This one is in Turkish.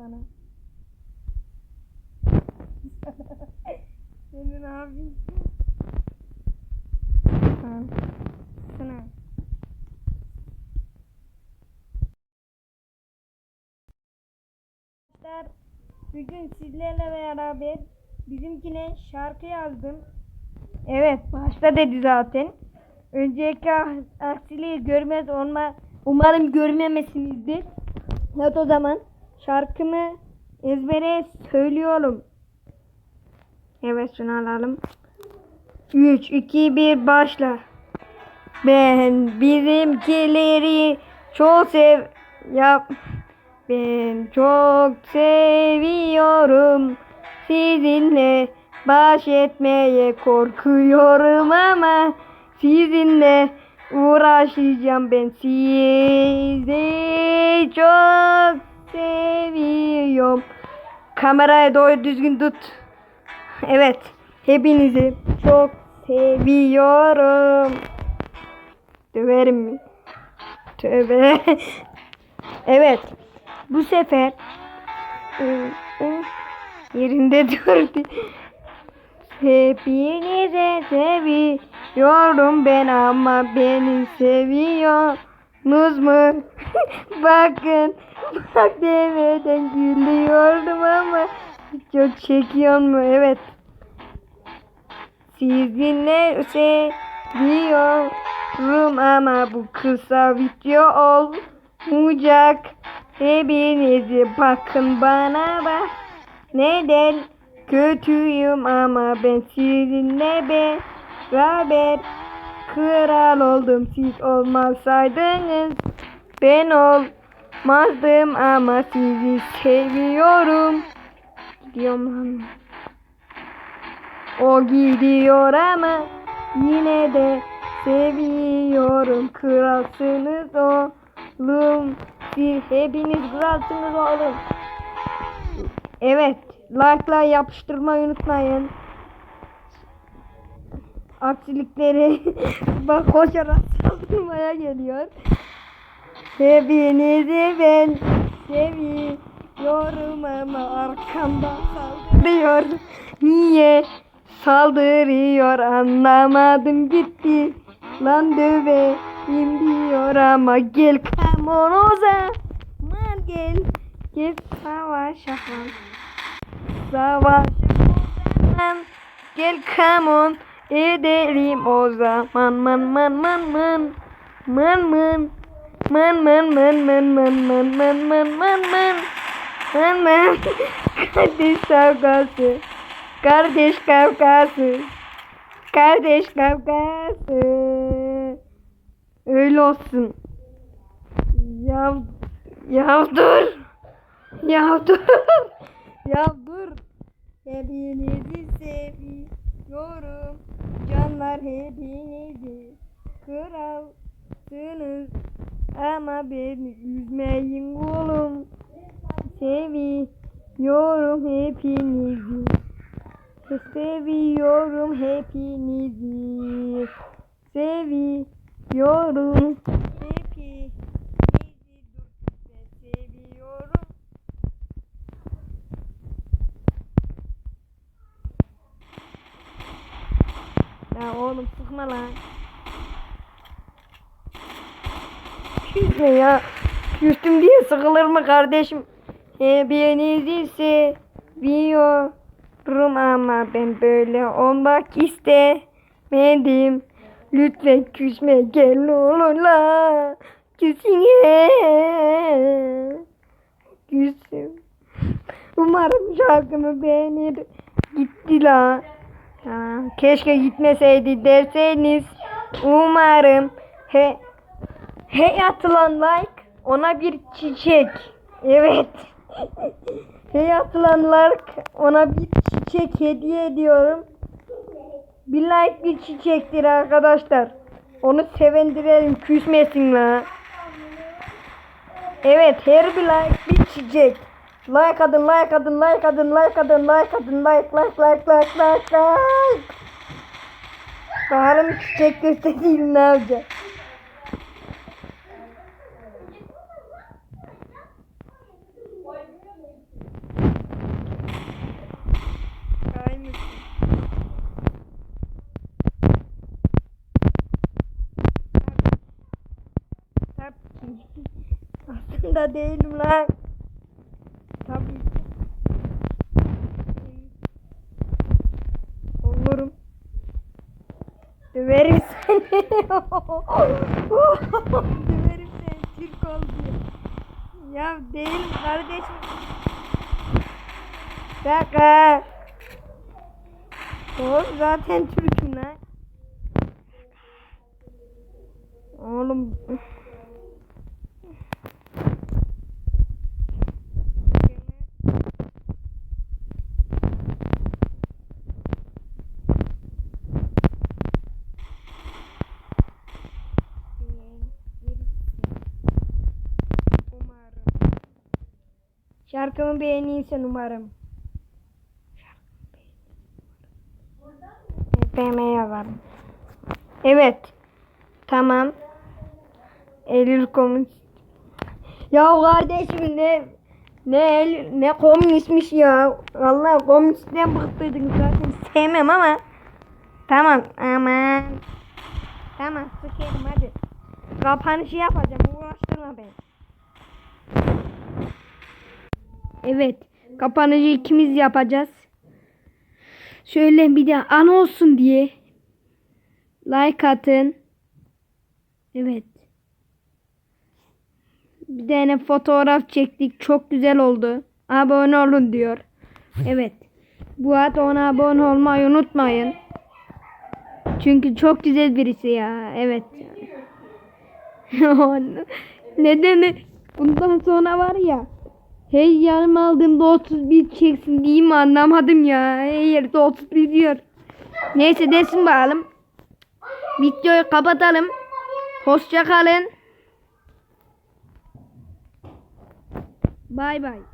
sana. Senin abin. Ha. Sana. Arkadaşlar bugün sizlerle beraber bizimkine şarkı yazdım. Evet başta dedi zaten. Önceki ah- aksiliği görmez olma umarım görmemesinizdir. Evet o zaman şarkımı ezbere söylüyorum. Evet şunu alalım. 3, 2, 1 başla. Ben bizimkileri çok sev yap. Ben çok seviyorum. Sizinle baş etmeye korkuyorum ama sizinle uğraşacağım ben sizi çok seviyorum. Kameraya doğru düzgün tut. Evet. Hepinizi çok seviyorum. Döverim mi? Tövbe. evet. Bu sefer ı, ı, yerinde durdu. Hepinize seviyorum ben ama beni seviyorsunuz mu? Bakın bak demeden gülüyordum ama çok çekiyor mu? Evet. Sizinle seviyorum ama bu kısa video olmayacak. Hepinizi bakın bana bak. Neden kötüyüm ama ben sizinle beraber kral oldum. Siz olmasaydınız ben olmazdım ama sizi seviyorum. Gidiyorum ama. O gidiyor ama yine de seviyorum. Kralsınız oğlum. Siz hepiniz kralsınız oğlum. Evet. Like'la yapıştırmayı unutmayın. Aksilikleri bak koşarak saldırmaya geliyor. Hepinizi ben seviyorum ama arkamdan saldırıyor. Niye saldırıyor anlamadım gitti. Lan döveyim diyor ama gel come on o zaman gel. Gel savaşalım. Savaşalım. Gel come on edelim o zaman man man man man man man man man man man man man man man man man man man kardeş kavgası. Kardeş kavgası. Kardeş kavgası. Öyle olsun. Ya ya dur ya dur ya dur hepinizi seviyorum. Canlar hepinizi. Kralsınız ama beni üzmeyin oğlum. Seviyorum hepinizi. Seviyorum hepinizi. Seviyorum. Hepinizi seviyorum ya oğlum sıkma lan Küsme ya. Küstüm diye sıkılır mı kardeşim? Hepinizi seviyorum ama ben böyle olmak istemedim. Lütfen küsme gel oğlum la. Küsüne. Küsüm. Umarım şarkımı beğenir. Gitti la. Ya, keşke gitmeseydi derseniz. Umarım. He, Hey atılan like ona bir çiçek. Evet. hey atılan like ona bir çiçek hediye ediyorum. Bir like bir çiçektir arkadaşlar. Onu sevindirelim küsmesin la. Evet her bir like bir çiçek. Like adın like adın like adın like adın like adın like like like like like like. Bakalım çiçek göstereyim ne yapacak. Aslında değilim lan. Tabii. Olurum. Döverim seni. Döverim seni. Türk ol. Ya değil kardeşim. Şaka. Oğlum zaten Türk'üm lan. Oğlum. Umarım. Şarkımı beğeniysen umarım. FM yazarım. Evet. Tamam. Eylül komünist. Ya kardeşim ne ne el, ne komünistmiş ya. Vallahi komünistten bıktıydınız zaten sevmem ama. Tamam aman. Tamam sıkıyorum hadi. Kapanışı yapacağım uğraştırma beni. Evet kapanışı ikimiz yapacağız. Şöyle bir de an olsun diye like atın. Evet. Bir tane fotoğraf çektik. Çok güzel oldu. Abone olun diyor. Evet. Bu arada ona abone olmayı unutmayın. Çünkü çok güzel birisi ya. Evet. Neden? Bundan sonra var ya. Hey yanım aldığımda 31 çeksin diyeyim mi anlamadım ya. Her yerde 31 diyor. Neyse desin bakalım. Videoyu kapatalım. Hoşça kalın. Bay bay.